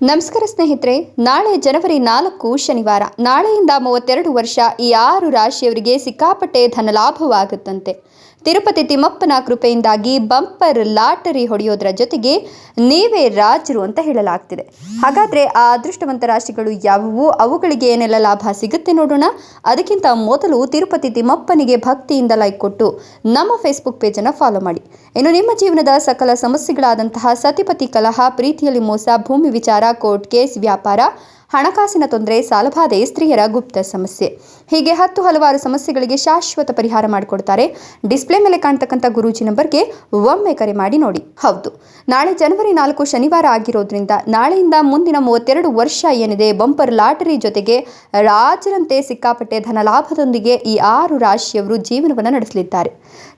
ನಮಸ್ಕಾರ ಸ್ನೇಹಿತರೆ ನಾಳೆ ಜನವರಿ ನಾಲ್ಕು ಶನಿವಾರ. ನಾಳೆಯಿಂದ ಮೂವತ್ತೆರಡು ವರ್ಷ ಈ ಆರು ರಾಶಿಯವರಿಗೆ ಸಿಕ್ಕಾಪಟ್ಟೆ ಧನಲಾಭವಾಗುತ್ತಂತೆ. ತಿರುಪತಿ ತಿಮ್ಮಪ್ಪನ ಕೃಪೆಯಿಂದಾಗಿ ಬಂಪರ್ ಲಾಟರಿ ಹೊಡೆಯೋದ್ರ ಜೊತೆಗೆ ನೀವೇ ರಾಜರು ಅಂತ ಹೇಳಲಾಗ್ತಿದೆ. ಹಾಗಾದ್ರೆ ಆ ಅದೃಷ್ಟವಂತ ರಾಶಿಗಳು ಯಾವುವು? ಅವುಗಳಿಗೆ ಏನೆಲ್ಲ ಲಾಭ ಸಿಗುತ್ತೆ ನೋಡೋಣ. ಅದಕ್ಕಿಂತ ಮೊದಲು ತಿರುಪತಿ ತಿಮ್ಮಪ್ಪನಿಗೆ ಭಕ್ತಿಯಿಂದ ಲೈಕ್ ಕೊಟ್ಟು ನಮ್ಮ ಫೇಸ್ಬುಕ್ ಪೇಜನ್ನು ಫಾಲೋ ಮಾಡಿ. ಇನ್ನು ನಿಮ್ಮ ಜೀವನದ ಸಕಲ ಸಮಸ್ಯೆಗಳಾದಂತಹ ಸತಿಪತಿ ಕಲಹ, ಪ್ರೀತಿಯಲ್ಲಿ ಮೋಸ, ಭೂಮಿ ವಿಚಾರ ಕೋರ್ಟ್ ಕೇಸ್ ವ್ಯಾಪಾರ, ಹಣಕಾಸಿನ ತೊಂದರೆ, ಸಾಲಬಾಧೆ, ಸ್ತ್ರೀಯರ ಗುಪ್ತ ಸಮಸ್ಯೆ. ಹೀಗೆ ಹತ್ತು ಹಲವಾರು ಸಮಸ್ಯೆಗಳಿಗೆ ಶಾಶ್ವತ ಪರಿಹಾರ ಮಾಡಿಕೊಡ್ತಾರೆ. ಡಿಸ್ಪ್ಲೇ ಮೇಲೆ ಕಾಣ್ತಕ್ಕಂಥ ಗುರೂಜಿ ನಂಬರ್ಗೆ ಒಮ್ಮೆ ಕರೆ ಮಾಡಿ ನೋಡಿ. ಹೌದು. ನಾಳೆ ಜನವರಿ ನಾಲ್ಕು ಶನಿವಾರ ಆಗಿರೋದ್ರಿಂದ ನಾಳೆಯಿಂದ ಮುಂದಿನ ಮೂವತ್ತೆರಡು ವರ್ಷ ಏನಿದೆ, ಬಂಪರ್ ಲಾಟರಿ ಜೊತೆಗೆ ರಾಜರಂತೆ ಸಿಕ್ಕಾಪಟ್ಟೆ ಧನ ಲಾಭದೊಂದಿಗೆ ಈ ಆರು ರಾಶಿಯವರು ಜೀವನವನ್ನು ನಡೆಸಲಿದ್ದಾರೆ.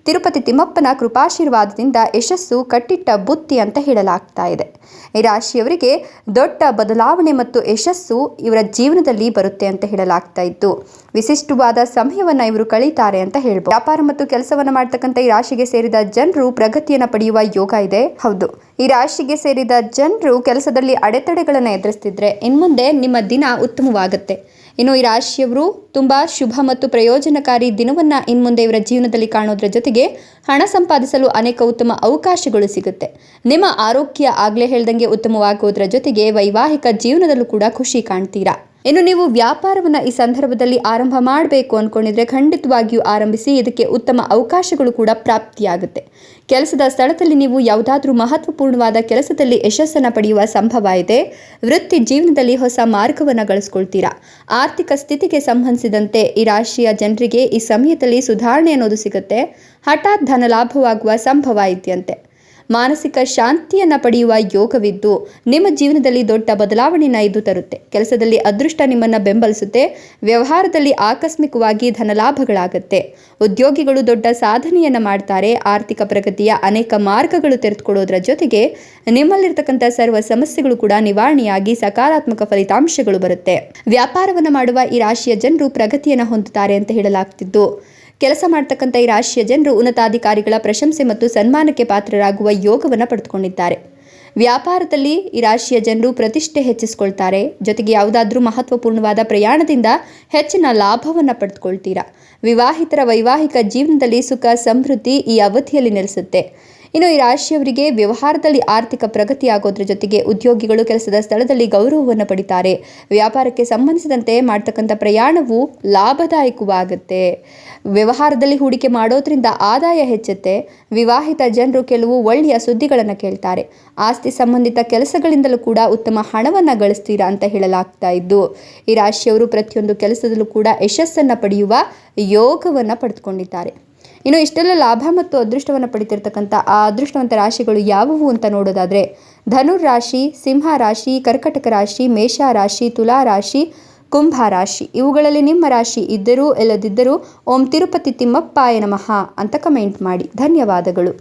ತಿರುಪತಿ ತಿಮ್ಮಪ್ಪನ ಕೃಪಾಶೀರ್ವಾದದಿಂದ ಯಶಸ್ಸು ಕಟ್ಟಿಟ್ಟ ಬುತ್ತಿ ಅಂತ ಹೇಳಲಾಗ್ತಾ ಇದೆ. ಈ ರಾಶಿಯವರಿಗೆ ದೊಡ್ಡ ಬದಲಾವಣೆ ಮತ್ತು ಯಶಸ್ಸು ಇವರ ಜೀವನದಲ್ಲಿ ಬರುತ್ತೆ ಅಂತ ಹೇಳಲಾಗ್ತಾ ಇತ್ತು. ವಿಶಿಷ್ಟವಾದ ಸಮಯವನ್ನು ಇವರು ಕಳೀತಾರೆ ಅಂತ ಹೇಳ್ಬೋದು. ವ್ಯಾಪಾರ ಮತ್ತು ಕೆಲಸವನ್ನು ಮಾಡ್ತಕ್ಕಂಥ ಈ ರಾಶಿಗೆ ಸೇರಿದ ಜನರು ಪ್ರಗತಿಯನ್ನು ಪಡೆಯುವ ಯೋಗ ಇದೆ. ಹೌದು. ಈ ರಾಶಿಗೆ ಸೇರಿದ ಜನರು ಕೆಲಸದಲ್ಲಿ ಅಡೆತಡೆಗಳನ್ನು ಎದುರಿಸ್ತಿದ್ರೆ ಇನ್ಮುಂದೆ ನಿಮ್ಮ ದಿನ ಉತ್ತಮವಾಗುತ್ತೆ. ಇನ್ನು ಈ ರಾಶಿಯವರು ತುಂಬ ಶುಭ ಮತ್ತು ಪ್ರಯೋಜನಕಾರಿ ದಿನವನ್ನು ಇನ್ಮುಂದೆ ಇವರ ಜೀವನದಲ್ಲಿ ಕಾಣೋದ್ರ ಜೊತೆಗೆ ಹಣ ಸಂಪಾದಿಸಲು ಅನೇಕ ಉತ್ತಮ ಅವಕಾಶಗಳು ಸಿಗುತ್ತೆ. ನಿಮ್ಮ ಆರೋಗ್ಯ ಆಗಲೇ ಹೇಳ್ದಂಗೆ ಉತ್ತಮವಾಗೋದ್ರ ಜೊತೆಗೆ ವೈವಾಹಿಕ ಜೀವನದಲ್ಲೂ ಕೂಡ ಖುಷಿ ಕಾಣ್ತೀರಾ? ಇನ್ನು ನೀವು ವ್ಯಾಪಾರವನ್ನು ಈ ಸಂದರ್ಭದಲ್ಲಿ ಆರಂಭ ಮಾಡಬೇಕು ಅಂದ್ಕೊಂಡಿದ್ರೆ ಖಂಡಿತವಾಗಿಯೂ ಆರಂಭಿಸಿ, ಇದಕ್ಕೆ ಉತ್ತಮ ಅವಕಾಶಗಳು ಕೂಡ ಪ್ರಾಪ್ತಿಯಾಗುತ್ತೆ. ಕೆಲಸದ ಸ್ಥಳದಲ್ಲಿ ನೀವು ಯಾವುದಾದ್ರೂ ಮಹತ್ವಪೂರ್ಣವಾದ ಕೆಲಸದಲ್ಲಿ ಯಶಸ್ಸನ್ನು ಪಡೆಯುವ ಸಂಭವ ಇದೆ. ವೃತ್ತಿ ಜೀವನದಲ್ಲಿ ಹೊಸ ಮಾರ್ಗವನ್ನು ಗಳಿಸ್ಕೊಳ್ತೀರಾ. ಆರ್ಥಿಕ ಸ್ಥಿತಿಗೆ ಸಂಬಂಧಿಸಿದಂತೆ ಈ ರಾಶಿಯ ಜನರಿಗೆ ಈ ಸಮಯದಲ್ಲಿ ಸುಧಾರಣೆ ಅನ್ನೋದು ಸಿಗುತ್ತೆ. ಹಠಾತ್ ಧನ ಲಾಭವಾಗುವ ಸಂಭವ ಇದೆಯಂತೆ. ಮಾನಸಿಕ ಶಾಂತಿಯನ್ನು ಪಡೆಯುವ ಯೋಗವಿದ್ದು, ನಿಮ್ಮ ಜೀವನದಲ್ಲಿ ದೊಡ್ಡ ಬದಲಾವಣೆಯನ್ನು ಇದು ತರುತ್ತೆ. ಕೆಲಸದಲ್ಲಿ ಅದೃಷ್ಟ ನಿಮ್ಮನ್ನು ಬೆಂಬಲಿಸುತ್ತೆ, ವ್ಯವಹಾರದಲ್ಲಿ ಆಕಸ್ಮಿಕವಾಗಿ ಧನಲಾಭಗಳಾಗುತ್ತೆ. ಉದ್ಯೋಗಿಗಳು ದೊಡ್ಡ ಸಾಧನೆಯನ್ನು ಮಾಡ್ತಾರೆ, ಆರ್ಥಿಕ ಪ್ರಗತಿಯ ಅನೇಕ ಮಾರ್ಗಗಳು ತೆರೆದುಕೊಳ್ಳೋದ್ರ ಜೊತೆಗೆ ನಿಮ್ಮಲ್ಲಿರ್ತಕ್ಕಂಥ ಸರ್ವ ಸಮಸ್ಯೆಗಳು ಕೂಡ ನಿವಾರಣೆಯಾಗಿ ಸಕಾರಾತ್ಮಕ ಫಲಿತಾಂಶಗಳು ಬರುತ್ತೆ. ವ್ಯಾಪಾರವನ್ನು ಮಾಡುವ ಈ ರಾಶಿಯ ಜನರು ಪ್ರಗತಿಯನ್ನು ಹೊಂದುತ್ತಾರೆ ಅಂತ ಹೇಳಲಾಗ್ತಿದ್ದು. ಕೆಲಸ ಮಾಡ್ತಕ್ಕಂಥ ಈ ರಾಶಿಯ ಜನರು ಉನ್ನತಾಧಿಕಾರಿಗಳ ಪ್ರಶಂಸೆ ಮತ್ತು ಸನ್ಮಾನಕ್ಕೆ ಪಾತ್ರರಾಗುವ ಯೋಗವನ್ನು ಪಡೆದುಕೊಂಡಿದ್ದಾರೆ. ವ್ಯಾಪಾರದಲ್ಲಿ ಈ ರಾಶಿಯ ಜನರು ಪ್ರತಿಷ್ಠೆ ಹೆಚ್ಚಿಸ್ಕೊಳ್ತಾರೆ. ಜೊತೆಗೆ ಯಾವುದಾದ್ರೂ ಮಹತ್ವಪೂರ್ಣವಾದ ಪ್ರಯಾಣದಿಂದ ಹೆಚ್ಚಿನ ಲಾಭವನ್ನು ಪಡೆದುಕೊಳ್ತೀರಾ. ವಿವಾಹಿತರ ವೈವಾಹಿಕ ಜೀವನದಲ್ಲಿ ಸುಖ, ಸಮೃದ್ಧಿ ಈ ಅವಧಿಯಲ್ಲಿ ನೆಲೆಸುತ್ತೆ. ಇನ್ನು ಈ ರಾಶಿಯವರಿಗೆ ವ್ಯವಹಾರದಲ್ಲಿ ಆರ್ಥಿಕ ಪ್ರಗತಿ ಆಗೋದ್ರ ಜೊತೆಗೆ ಉದ್ಯೋಗಿಗಳು ಕೆಲಸದ ಸ್ಥಳದಲ್ಲಿ ಗೌರವವನ್ನು ಪಡಿತಾರೆ. ವ್ಯಾಪಾರಕ್ಕೆ ಸಂಬಂಧಿಸಿದಂತೆ ಮಾಡ್ತಕ್ಕಂಥ ಪ್ರಯಾಣವು ಲಾಭದಾಯಕವಾಗುತ್ತೆ. ವ್ಯವಹಾರದಲ್ಲಿ ಹೂಡಿಕೆ ಮಾಡೋದ್ರಿಂದ ಆದಾಯ ಹೆಚ್ಚುತ್ತೆ. ವಿವಾಹಿತ ಜನರು ಕೆಲವು ಒಳ್ಳೆಯ ಸುದ್ದಿಗಳನ್ನು ಕೇಳ್ತಾರೆ. ಆಸ್ತಿ ಸಂಬಂಧಿತ ಕೆಲಸಗಳಿಂದಲೂ ಕೂಡ ಉತ್ತಮ ಹಣವನ್ನು ಗಳಿಸ್ತೀರಾ ಅಂತ ಹೇಳಲಾಗ್ತಾ ಇದ್ದು, ಈ ರಾಶಿಯವರು ಪ್ರತಿಯೊಂದು ಕೆಲಸದಲ್ಲೂ ಕೂಡ ಯಶಸ್ಸನ್ನು ಪಡೆಯುವ ಯೋಗವನ್ನು ಪಡೆದುಕೊಂಡಿದ್ದಾರೆ. ಇನ್ನು ಇಷ್ಟೆಲ್ಲ ಲಾಭ ಮತ್ತು ಅದೃಷ್ಟವನ್ನು ಪಡಿತಿರ್ತಕ್ಕಂಥ ಆ ಅದೃಷ್ಟವಂತ ರಾಶಿಗಳು ಯಾವುವು ಅಂತ ನೋಡೋದಾದರೆ ಧನುರ್ ರಾಶಿ, ಸಿಂಹ ರಾಶಿ, ಕರ್ಕಟಕ ರಾಶಿ, ಮೇಷ ರಾಶಿ, ತುಲಾ ರಾಶಿ, ಕುಂಭ ರಾಶಿ. ಇವುಗಳಲ್ಲಿ ನಿಮ್ಮ ರಾಶಿ ಇದ್ದರೂ, ಇಲ್ಲದಿದ್ದರೂ ಓಂ ತಿರುಪತಿ ತಿಮ್ಮಪ್ಪಾಯ ನಮಃ ಅಂತ ಕಮೆಂಟ್ ಮಾಡಿ. ಧನ್ಯವಾದಗಳು.